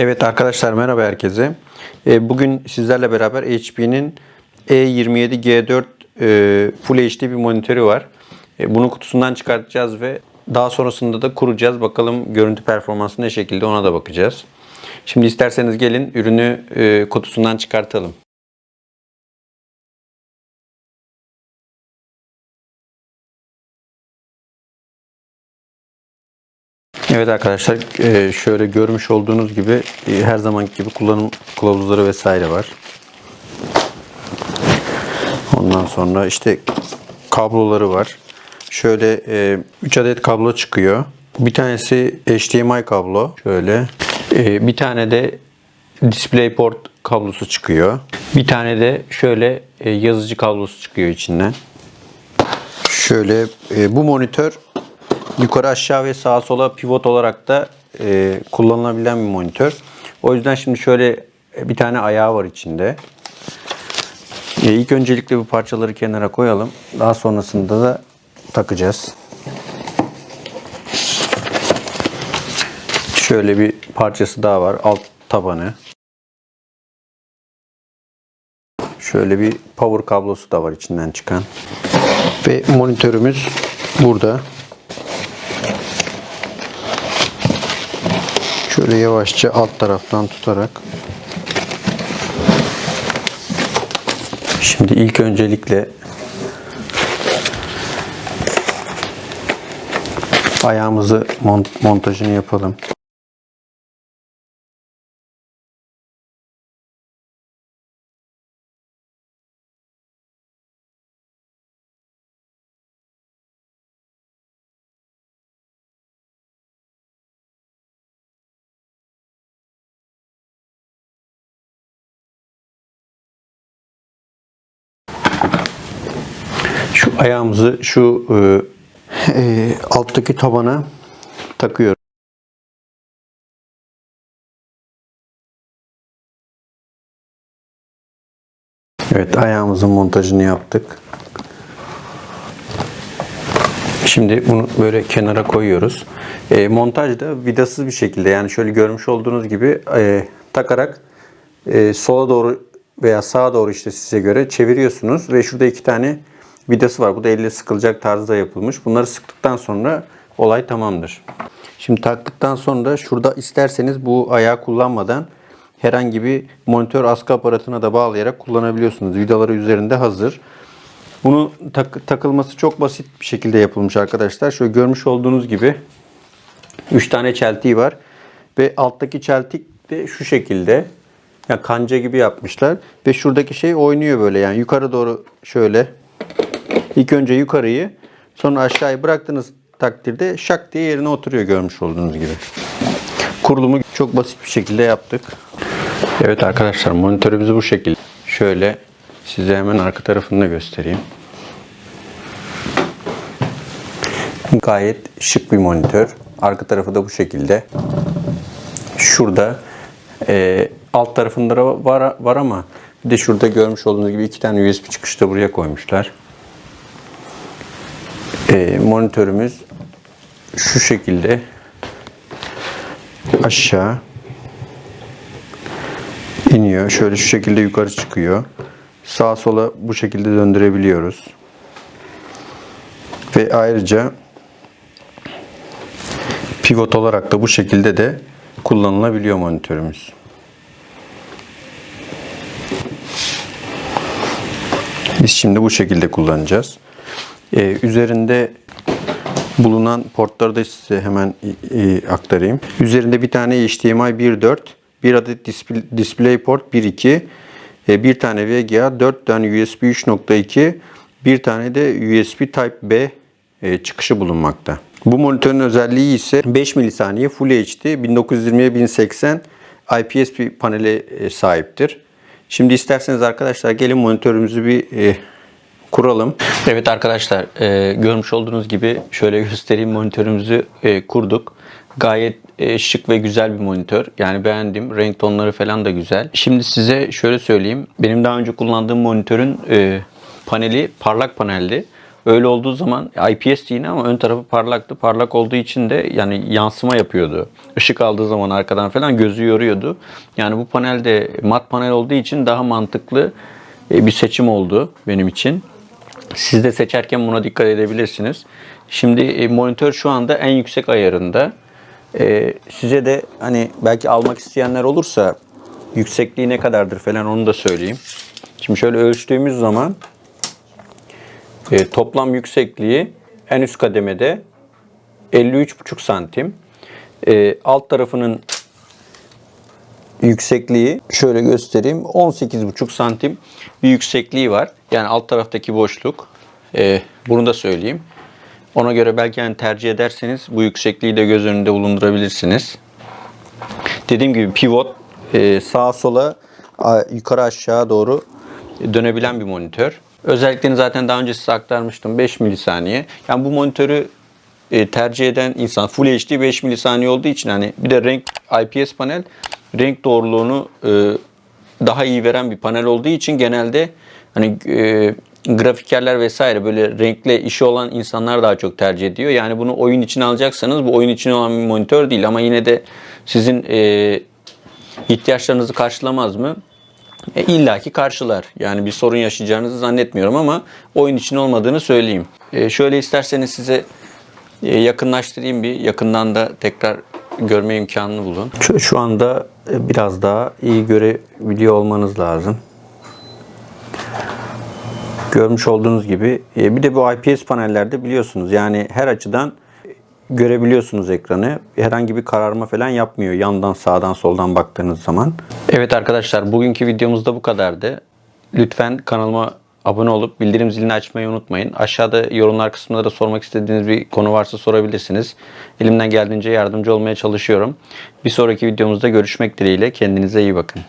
Evet arkadaşlar merhaba herkese. E, Bugün sizlerle beraber HP'nin E27G4 e, Full HD bir monitörü var. E, Bunu kutusundan çıkartacağız ve daha sonrasında da kuracağız. Bakalım görüntü performansı ne şekilde ona da bakacağız. Şimdi isterseniz gelin ürünü e, kutusundan çıkartalım. Evet arkadaşlar e, şöyle görmüş olduğunuz gibi e, her zamanki gibi kullanım kılavuzları vesaire var. Ondan sonra işte kabloları var. Şöyle 3 adet kablo çıkıyor. Bir tanesi HDMI kablo. Şöyle. E, Bir tane de DisplayPort kablosu çıkıyor. Bir tane de şöyle e, yazıcı kablosu çıkıyor içinden. Şöyle e, bu monitör yukarı aşağı ve sağa sola pivot olarak da e, kullanılabilen bir monitör. O yüzden şimdi şöyle bir tane ayağı var içinde. E, ilk öncelikle bu parçaları kenara koyalım. Daha sonrasında da takacağız. Şöyle bir parçası daha var. Alt tabanı. Şöyle bir power kablosu da var içinden çıkan. Ve monitörümüz burada. Şöyle yavaşça alt taraftan tutarak Şimdi ilk öncelikle ayağımızı mont montajını yapalım. Ayağımızı şu e, e, alttaki tabana takıyoruz. Evet ayağımızın montajını yaptık. Şimdi bunu böyle kenara koyuyoruz. E, montajda vidasız bir şekilde yani şöyle görmüş olduğunuz gibi e, takarak e, sola doğru veya sağa doğru işte size göre çeviriyorsunuz ve şurada iki tane vidası var. Bu da elle sıkılacak tarzda yapılmış. Bunları sıktıktan sonra olay tamamdır. Şimdi taktıktan sonra şurada isterseniz bu ayağı kullanmadan herhangi bir monitör askı aparatına da bağlayarak kullanabiliyorsunuz. Vidaları üzerinde hazır. Bunu tak- takılması çok basit bir şekilde yapılmış arkadaşlar. Şöyle görmüş olduğunuz gibi 3 tane çeltiği var. Ve alttaki çeltik de şu şekilde. Yani kanca gibi yapmışlar. Ve şuradaki şey oynuyor böyle yani yukarı doğru şöyle. İlk önce yukarıyı sonra aşağıyı bıraktığınız takdirde şak diye yerine oturuyor görmüş olduğunuz gibi. Kurulumu çok basit bir şekilde yaptık. Evet arkadaşlar monitörümüz bu şekilde. Şöyle size hemen arka tarafını da göstereyim. Gayet şık bir monitör. Arka tarafı da bu şekilde. Şurada e, alt tarafında da var, var ama bir de şurada görmüş olduğunuz gibi iki tane USB çıkışı da buraya koymuşlar. E, monitörümüz şu şekilde aşağı iniyor. Şöyle şu şekilde yukarı çıkıyor. Sağa sola bu şekilde döndürebiliyoruz. Ve ayrıca pivot olarak da bu şekilde de kullanılabiliyor monitörümüz. Biz şimdi bu şekilde kullanacağız. Ee, üzerinde bulunan portları da size hemen e, aktarayım. Üzerinde bir tane HDMI 1.4, bir adet display, DisplayPort 1.2, e, bir tane VGA, 4 tane USB 3.2, bir tane de USB Type-B e, çıkışı bulunmakta. Bu monitörün özelliği ise 5 milisaniye Full HD 1920'ye 1080 IPS bir panele e, sahiptir. Şimdi isterseniz arkadaşlar gelin monitörümüzü bir e, kuralım. Evet arkadaşlar e, görmüş olduğunuz gibi şöyle göstereyim monitörümüzü e, kurduk. Gayet e, şık ve güzel bir monitör. Yani beğendim. Renk tonları falan da güzel. Şimdi size şöyle söyleyeyim. Benim daha önce kullandığım monitörün e, paneli parlak paneldi. Öyle olduğu zaman IPS yine ama ön tarafı parlaktı. Parlak olduğu için de yani yansıma yapıyordu. Işık aldığı zaman arkadan falan gözü yoruyordu. Yani bu panelde mat panel olduğu için daha mantıklı e, bir seçim oldu benim için. Siz de seçerken buna dikkat edebilirsiniz. Şimdi e, monitör şu anda en yüksek ayarında. E, size de hani belki almak isteyenler olursa yüksekliği ne kadardır falan onu da söyleyeyim. Şimdi şöyle ölçtüğümüz zaman e, toplam yüksekliği en üst kademede 53,5 santim. Alt tarafının yüksekliği şöyle göstereyim 18,5 santim bir yüksekliği var. Yani alt taraftaki boşluk. E, bunu da söyleyeyim. Ona göre belki yani tercih ederseniz bu yüksekliği de göz önünde bulundurabilirsiniz. Dediğim gibi pivot e, sağa sola yukarı aşağı doğru dönebilen bir monitör. Özelliklerini zaten daha önce size aktarmıştım. 5 milisaniye. Yani bu monitörü e, tercih eden insan Full HD 5 milisaniye olduğu için hani bir de renk IPS panel renk doğruluğunu e, daha iyi veren bir panel olduğu için genelde hani e, grafikerler vesaire böyle renkle işi olan insanlar daha çok tercih ediyor. Yani bunu oyun için alacaksanız bu oyun için olan bir monitör değil ama yine de sizin e, ihtiyaçlarınızı karşılamaz mı? E, İlla ki karşılar. Yani bir sorun yaşayacağınızı zannetmiyorum ama oyun için olmadığını söyleyeyim. E, şöyle isterseniz size e, yakınlaştırayım bir. Yakından da tekrar görme imkanını bulun. Şu, şu anda e, biraz daha iyi görebiliyor olmanız lazım. Görmüş olduğunuz gibi e, bir de bu IPS panellerde biliyorsunuz yani her açıdan görebiliyorsunuz ekranı. Herhangi bir kararma falan yapmıyor yandan sağdan soldan baktığınız zaman. Evet arkadaşlar bugünkü videomuz da bu kadardı. Lütfen kanalıma abone olup bildirim zilini açmayı unutmayın. Aşağıda yorumlar kısmında da sormak istediğiniz bir konu varsa sorabilirsiniz. Elimden geldiğince yardımcı olmaya çalışıyorum. Bir sonraki videomuzda görüşmek dileğiyle. Kendinize iyi bakın.